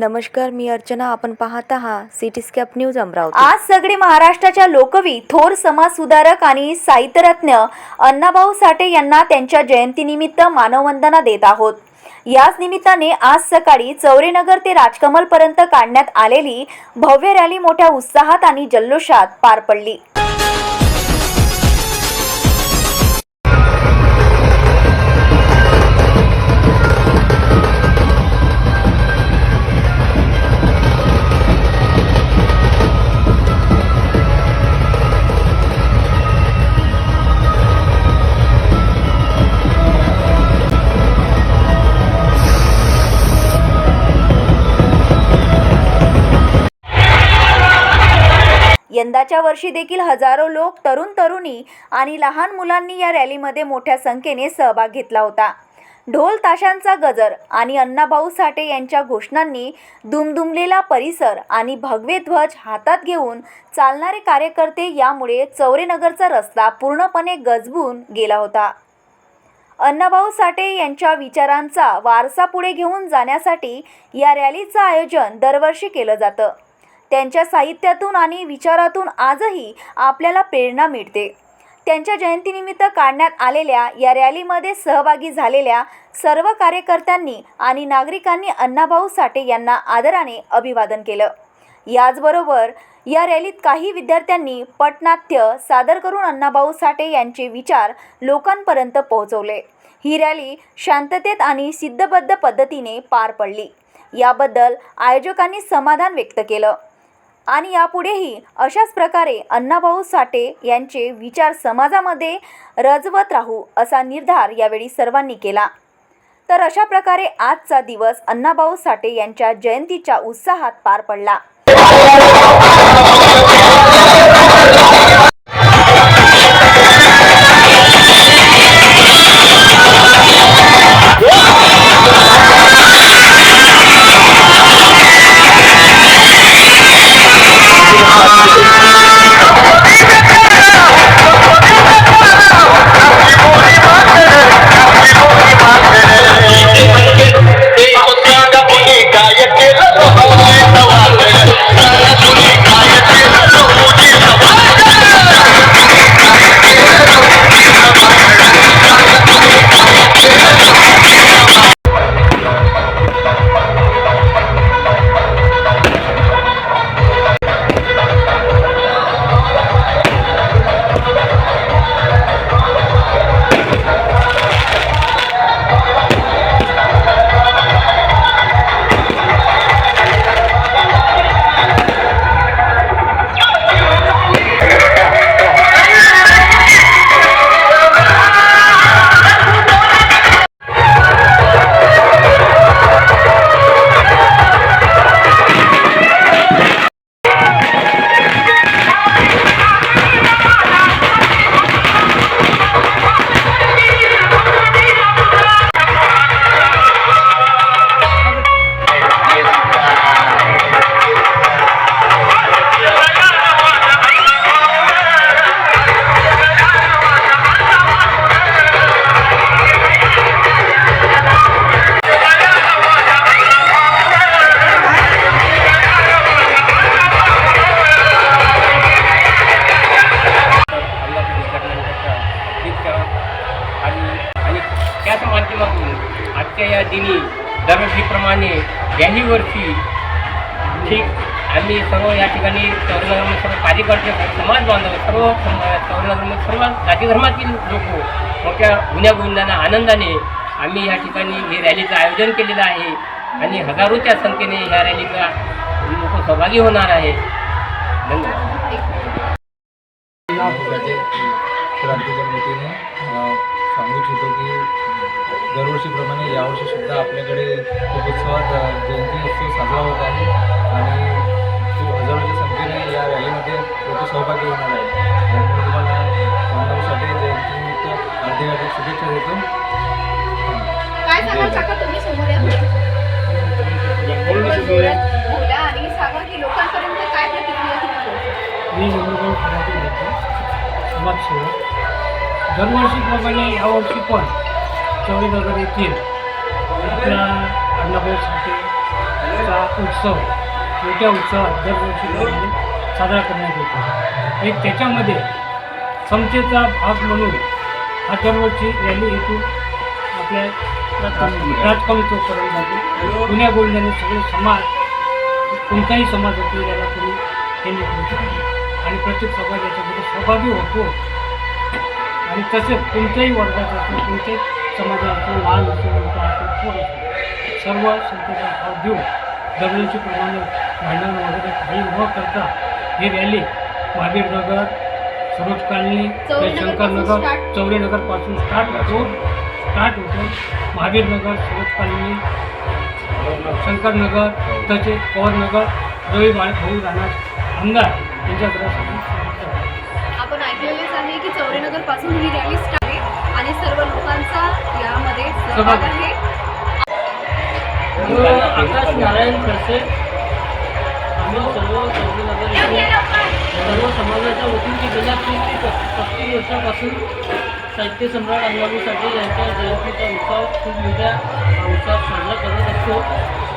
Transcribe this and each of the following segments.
नमस्कार मी अर्चना. आपण पाहत आहात सिटी स्कॅप न्यूज अमरावती. आज सगळे महाराष्ट्राच्या लोकवी थोर समाज सुधारक आणि साहित्यरत्न अण्णाभाऊ साठे यांना त्यांच्या जयंतीनिमित्त मानववंदना देत आहोत. याच निमित्ताने आज सकाळी चौरेनगर ते राजकमलपर्यंत काढण्यात आलेली भव्य रॅली मोठ्या उत्साहात आणि जल्लोषात पार पडली. यंदाच्या वर्षी देखील हजारो लोक तरुण तरुणी आणि लहान मुलांनी या रॅलीमध्ये मोठ्या संख्येने सहभाग घेतला होता. ढोल ताशांचा गजर आणि अण्णाभाऊ साठे यांच्या घोषणांनी दुमदुमलेला परिसर आणि भगवे ध्वज हातात घेऊन चालणारे कार्यकर्ते यामुळे चौरेनगरचा रस्ता पूर्णपणे गजबून गेला होता. अण्णाभाऊ साठे यांच्या विचारांचा वारसा पुढे घेऊन जाण्यासाठी या रॅलीचं आयोजन दरवर्षी केलं जातं. त्यांच्या साहित्यातून आणि विचारातून आजही आपल्याला प्रेरणा मिळते. त्यांच्या जयंतीनिमित्त काढण्यात आलेल्या या रॅलीमध्ये सहभागी झालेल्या सर्व कार्यकर्त्यांनी आणि नागरिकांनी अण्णाभाऊ साठे यांना आदराने अभिवादन केलं. याचबरोबर या रॅलीत काही विद्यार्थ्यांनी पटनाट्य सादर करून अण्णाभाऊ साठे यांचे विचार लोकांपर्यंत पोहोचवले. ही रॅली शांततेत आणि सिद्धबद्ध पद्धतीने पार पडली. याबद्दल आयोजकांनी समाधान व्यक्त केलं. आणि यापुढेही अशाच प्रकारे अण्णाभाऊ साठे यांचे विचार समाजामध्ये रजवत राहू असा निर्धार यावेळी सर्वांनी केला. तर अशा प्रकारे आजचा दिवस अण्णाभाऊ साठे यांच्या जयंतीच्या उत्साहात पार पडला. दरवर्षीप्रमाणे याही वर्षी ठीक आम्ही सर्व या ठिकाणी चौरनगरमध्ये सर्व कार्यकर्ते समाज बांधव सर्व सम- चौरनगरमध्ये सर्व जाती धर्मातील लोक मोठ्या गुण्यागोविंदाने आनंदाने आम्ही या ठिकाणी हे रॅलीचं आयोजन केलेलं आहे आणि हजारोच्या संख्येने ह्या रॅलीचा लोक सहभागी होणार आहे धन्यवाद. क्रांतीच्या वतीने सांगू इच्छितो की दरवर्षीप्रमाणे यावर्षी सुद्धा आपल्याकडे खूप उत्सवात जयंती उत्सव साजरा होत आहे. आणि खूप हजारोच्या संख्येने या रॅलीमध्ये लोक सहभागी होणार आहेत. आणि मी तुम्हाला अण्णाभाऊसाठी जयंतीनिमित्त हार्दिक हार्दिक शुभेच्छा देतो. मी येतो समाजसेवक दरवर्षीप्रमाणे यावर्षी पण चौरीनगर येथील आपल्या अण्णाभाऊ उत्सव मोठ्या उत्सवात दरवर्षी साजरा करण्यात येतो. एक त्याच्यामध्ये समतेचा भाग म्हणून हा दरवर्षी रॅली येथून आपल्या राजकामी चौकपर्यंत जाते. पुण्या गोल्ड्याने सगळे समाज कोणताही समाज असतो याला तुम्ही हे नाही करू आणि प्रत्येक समाज याच्यामध्ये सहभागी होतो. आणि तसेच कोणत्याही वर्गाचा कोणत्याही समाजा असो लहान असो मोठा असो थोर असो सर्व संस्थेचा भाव देऊन दरवर्षी प्रमाणे भांडण वगैरे काही न करता ही रॅली महावीरनगर सरोज कॉलनी चौरीनगरपासून शंकरनगर start. चौरीनगरपासून स्टार्ट होतो स्टार्ट होतो महावीरनगर सरोज कॉलनी शंकरनगर तसेच पवारनगर रवी बाळ भाऊ राणा आमदार यांच्या घरासाठी आपण ऐकलेलेच आहे की चौरेनगरपासून ही सहभाग आहे आकाश नारायण खडसे आम्ही सर्व चौकीनगर येथे सर्व समाजाच्या वतीने गेल्या तीस ते पस्तीस वर्षापासून साहित्य सम्राट अण्णाभाऊ यांच्या जयंतीचा उत्सव खूप मोठ्या उत्सवात साजरा करत असतो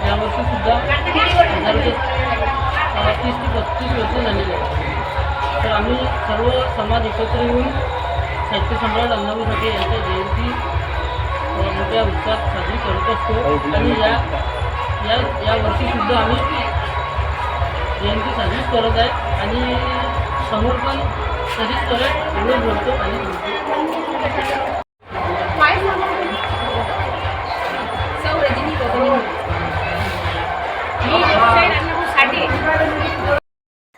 यावर्षी सुद्धा तीस ते पस्तीस वर्ष झालेली आहे तर आम्ही सर्व समाज एकत्र येऊन साहित्य सम्राट अण्णाभाऊ यांच्या जयंती मोठ्या उत्सवात साजरी करत असतो. आणि या या या वर्षी सुद्धा आम्ही जयंती साजरीच करत आहे. आणि समोर पण तशीच करत एवढं बोलतो आणि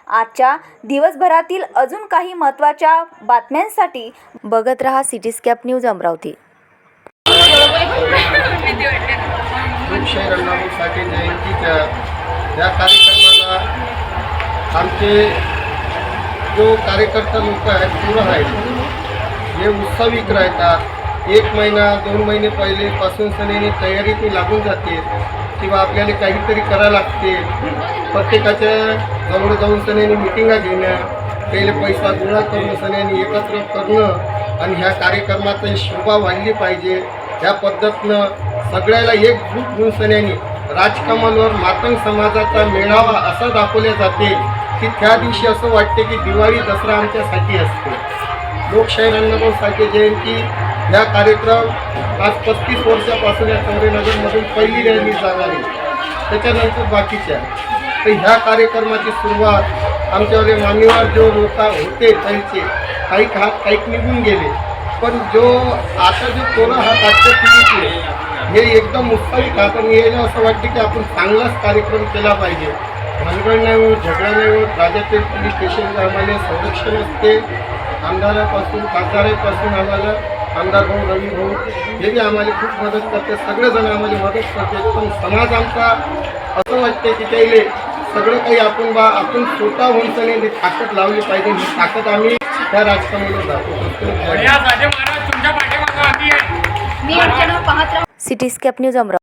आजच्या दिवसभरातील अजून काही महत्त्वाच्या बातम्यांसाठी बघत रहा सिटीस्कॅप न्यूज अमरावती. लोकशाही अण्णाभाऊसाठी जयंतीच्या या कार्यक्रमाला आमचे जो कार्यकर्ता लोक आहेत पूर्ण आहेत. हे उत्सविक राहतात. एक महिना दोन महिने पहिलेपासून सनेने तयारीत लागून जाते. किंवा आपल्याला काहीतरी करावं लागते. प्रत्येकाच्या जवळ जाऊन सनेने मिटिंगा घेणं पहिले पैसा गोळा करून सनेने एकत्र करणं. आणि ह्या कार्यक्रमाची शोभा वाढली पाहिजे. ह्या पद्धतीनं सगळ्याला एकजूट भूत सन्यानी. राजकमलवर मातंग समाजाचा मेळावा असा दाखवले जाते की त्या दिवशी असं वाटते की दिवाळी दसरा आमच्यासाठी असते. लोकशाही रणनगरसाठी जयंती ह्या कार्यक्रम आज पस्तीस वर्षापासून या चौरेनगरमधून पहिली रॅली जाणार आहे. त्याच्यानंतर बाकीच्या. तर ह्या कार्यक्रमाची सुरुवात आमच्यावर मान्यवर जो लोक होते त्यांचे काही हात काही निघून गेले. पण जो आता जो पोरं हा आजच्या पिढीतले हे एकदम उत्साहित हात आणि यायला असं वाटतं की आपण चांगलाच कार्यक्रम केला पाहिजे. भानगड नाही होत झगडा नाही होत. राजापेठ पोलीस स्टेशनचं आम्हाला संरक्षण असते. आमदारापासून खासदारापासून आम्हाला आमदार भाऊ रवी भाऊ हे बी आम्हाला खूप मदत करते सगळेजण आम्हाला मदत करते पण समाज आमचा असं वाटते की त्याले सगळं काही आपण बा आपण स्वतः होऊन ताकद लावली पाहिजे. ही ताकद आम्ही त्या राजकारणाला दाखवत. मी पाहत राहा. Cityscape news Amravati.